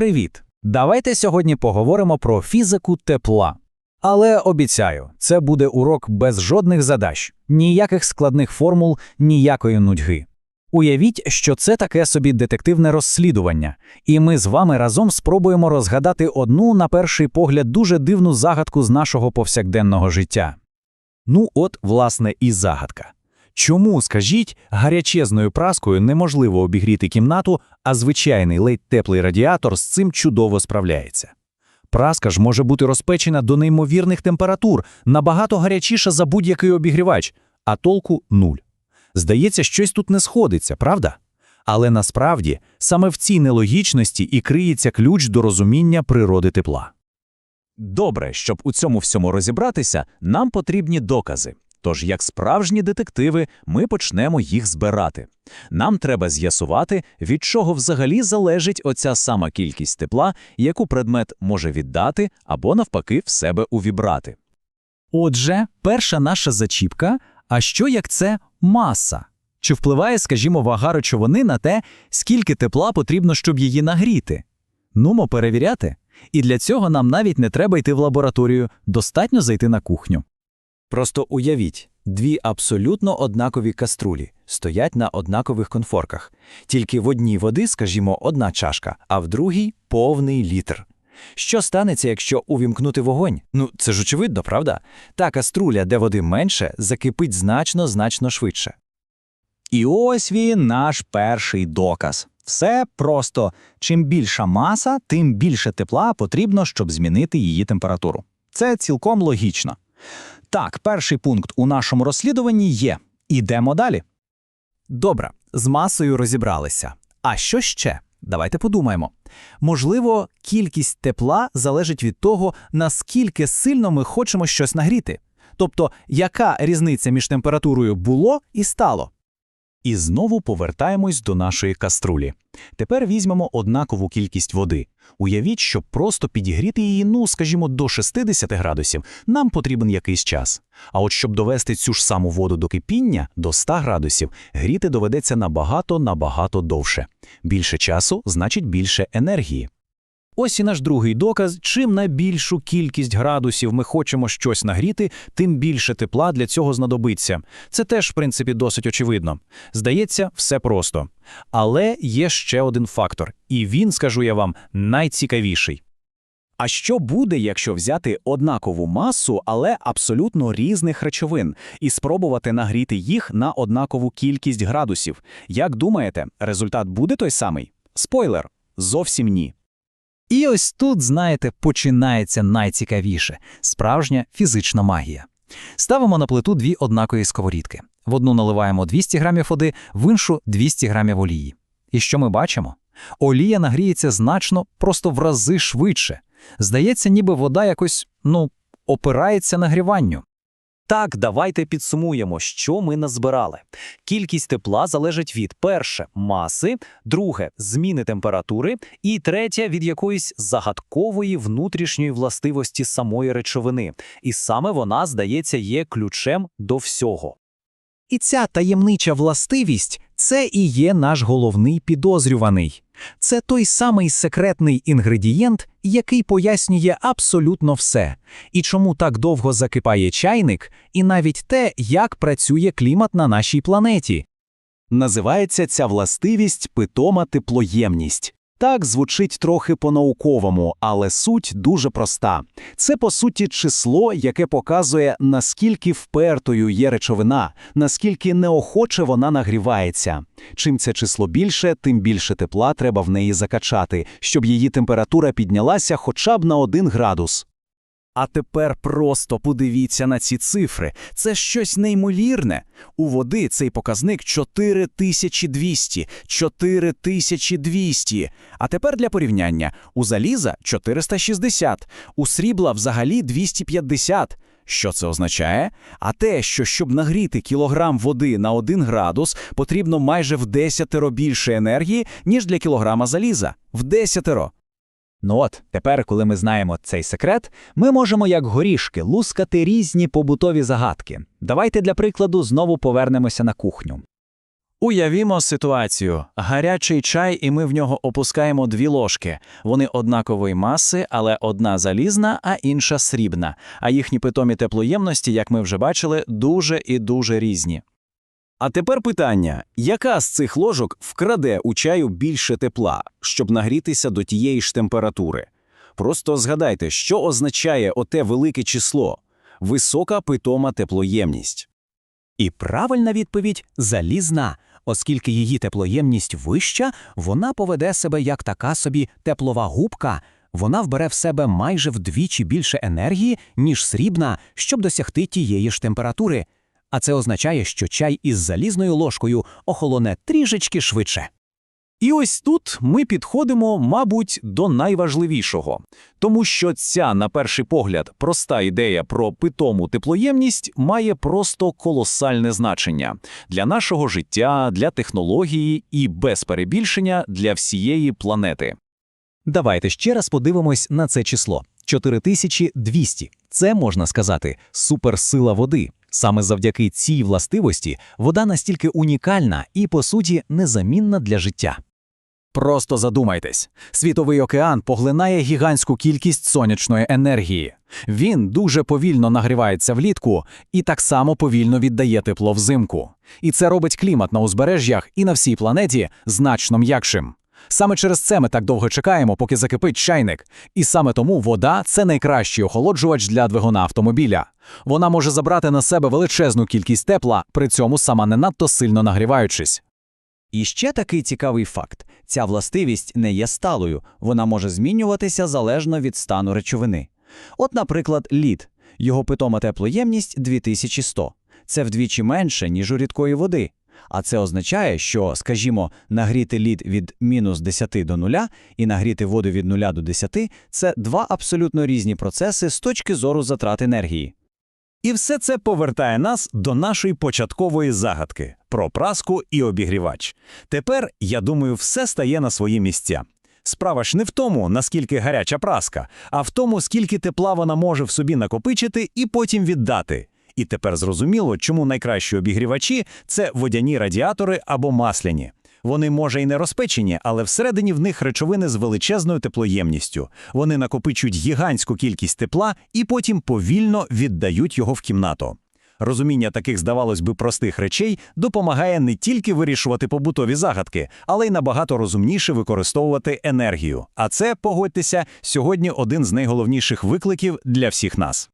Привіт! Давайте сьогодні поговоримо про фізику тепла. Але обіцяю, це буде урок без жодних задач, ніяких складних формул, ніякої нудьги. Уявіть, що це таке собі детективне розслідування, і ми з вами разом спробуємо розгадати одну, на перший погляд, дуже дивну загадку з нашого повсякденного життя. Ну от, власне, і загадка. Чому, скажіть, гарячезною праскою неможливо обігріти кімнату, а звичайний ледь теплий радіатор з цим чудово справляється? Праска ж може бути розпечена до неймовірних температур, набагато гарячіша за будь-який обігрівач, а толку нуль. Здається, щось тут не сходиться, правда? Але насправді саме в цій нелогічності і криється ключ до розуміння природи тепла. Добре, щоб у цьому всьому розібратися, нам потрібні докази. Тож, як справжні детективи, ми почнемо їх збирати. Нам треба з'ясувати, від чого взагалі залежить оця сама кількість тепла, яку предмет може віддати або навпаки в себе увібрати. Отже, перша наша зачіпка а що як це маса? Чи впливає, скажімо, вага речовини на те, скільки тепла потрібно, щоб її нагріти? Нумо перевіряти. І для цього нам навіть не треба йти в лабораторію, достатньо зайти на кухню. Просто уявіть, дві абсолютно однакові каструлі стоять на однакових конфорках. Тільки в одній води, скажімо, одна чашка, а в другій повний літр. Що станеться, якщо увімкнути вогонь? Ну, це ж очевидно, правда? Та каструля, де води менше, закипить значно-значно швидше. І ось він, наш перший доказ. Все просто чим більша маса, тим більше тепла потрібно, щоб змінити її температуру. Це цілком логічно. Так, перший пункт у нашому розслідуванні є. Ідемо далі. Добре, з масою розібралися. А що ще? Давайте подумаємо. Можливо, кількість тепла залежить від того, наскільки сильно ми хочемо щось нагріти. Тобто, яка різниця між температурою було і стало. І знову повертаємось до нашої каструлі. Тепер візьмемо однакову кількість води. Уявіть, щоб просто підігріти її, ну, скажімо, до 60 градусів, нам потрібен якийсь час. А от щоб довести цю ж саму воду до кипіння, до 100 градусів, гріти доведеться набагато-набагато довше. Більше часу значить більше енергії. Ось і наш другий доказ: чим на більшу кількість градусів ми хочемо щось нагріти, тим більше тепла для цього знадобиться. Це теж, в принципі, досить очевидно. Здається, все просто. Але є ще один фактор, і він, скажу я вам, найцікавіший. А що буде, якщо взяти однакову масу, але абсолютно різних речовин, і спробувати нагріти їх на однакову кількість градусів? Як думаєте, результат буде той самий? Спойлер зовсім ні. І ось тут, знаєте, починається найцікавіше справжня фізична магія. Ставимо на плиту дві однакові сковорідки. В одну наливаємо 200 грамів води, в іншу 200 грамів олії. І що ми бачимо? Олія нагріється значно, просто в рази швидше. Здається, ніби вода якось, ну, опирається нагріванню. Так, давайте підсумуємо, що ми назбирали. Кількість тепла залежить від перше маси, друге зміни температури, і третє від якоїсь загадкової внутрішньої властивості самої речовини. І саме вона, здається, є ключем до всього. І ця таємнича властивість це і є наш головний підозрюваний. Це той самий секретний інгредієнт, який пояснює абсолютно все, і чому так довго закипає чайник, і навіть те, як працює клімат на нашій планеті. Називається ця властивість питома теплоємність. Так звучить трохи по-науковому, але суть дуже проста. Це, по суті, число, яке показує, наскільки впертою є речовина, наскільки неохоче вона нагрівається. Чим це число більше, тим більше тепла треба в неї закачати, щоб її температура піднялася хоча б на 1 градус. А тепер просто подивіться на ці цифри. Це щось неймовірне. У води цей показник 4200. 4200. А тепер для порівняння: у заліза 460, у срібла взагалі 250. Що це означає? А те, що щоб нагріти кілограм води на 1 градус, потрібно майже в десятеро більше енергії, ніж для кілограма заліза. В десятеро. Ну от, тепер, коли ми знаємо цей секрет, ми можемо як горішки лускати різні побутові загадки. Давайте для прикладу знову повернемося на кухню. Уявімо ситуацію. Гарячий чай, і ми в нього опускаємо дві ложки. Вони однакової маси, але одна залізна, а інша срібна. А їхні питомі теплоємності, як ми вже бачили, дуже і дуже різні. А тепер питання: яка з цих ложок вкраде у чаю більше тепла, щоб нагрітися до тієї ж температури? Просто згадайте, що означає оте велике число висока питома теплоємність. І правильна відповідь залізна. Оскільки її теплоємність вища, вона поведе себе як така собі теплова губка. Вона вбере в себе майже вдвічі більше енергії, ніж срібна, щоб досягти тієї ж температури. А це означає, що чай із залізною ложкою охолоне трішечки швидше. І ось тут ми підходимо, мабуть, до найважливішого, тому що ця, на перший погляд, проста ідея про питому теплоємність має просто колосальне значення для нашого життя, для технології і без перебільшення для всієї планети. Давайте ще раз подивимось на це число 4200. Це можна сказати суперсила води. Саме завдяки цій властивості вода настільки унікальна і, по суті, незамінна для життя. Просто задумайтесь, світовий океан поглинає гігантську кількість сонячної енергії. Він дуже повільно нагрівається влітку і так само повільно віддає тепло взимку. І це робить клімат на узбережжях і на всій планеті значно м'якшим. Саме через це ми так довго чекаємо, поки закипить чайник. І саме тому вода це найкращий охолоджувач для двигуна автомобіля. Вона може забрати на себе величезну кількість тепла, при цьому сама не надто сильно нагріваючись. І ще такий цікавий факт: ця властивість не є сталою, вона може змінюватися залежно від стану речовини. От, наприклад, лід. Його питома теплоємність 2100. Це вдвічі менше, ніж у рідкої води. А це означає, що, скажімо, нагріти лід від мінус 10 до 0 і нагріти воду від 0 до 10 – це два абсолютно різні процеси з точки зору затрат енергії. І все це повертає нас до нашої початкової загадки про праску і обігрівач. Тепер, я думаю, все стає на свої місця. Справа ж не в тому, наскільки гаряча праска, а в тому, скільки тепла вона може в собі накопичити і потім віддати. І тепер зрозуміло, чому найкращі обігрівачі це водяні радіатори або масляні. Вони, може, і не розпечені, але всередині в них речовини з величезною теплоємністю. Вони накопичують гігантську кількість тепла і потім повільно віддають його в кімнату. Розуміння таких, здавалось би, простих речей допомагає не тільки вирішувати побутові загадки, але й набагато розумніше використовувати енергію. А це, погодьтеся, сьогодні один з найголовніших викликів для всіх нас.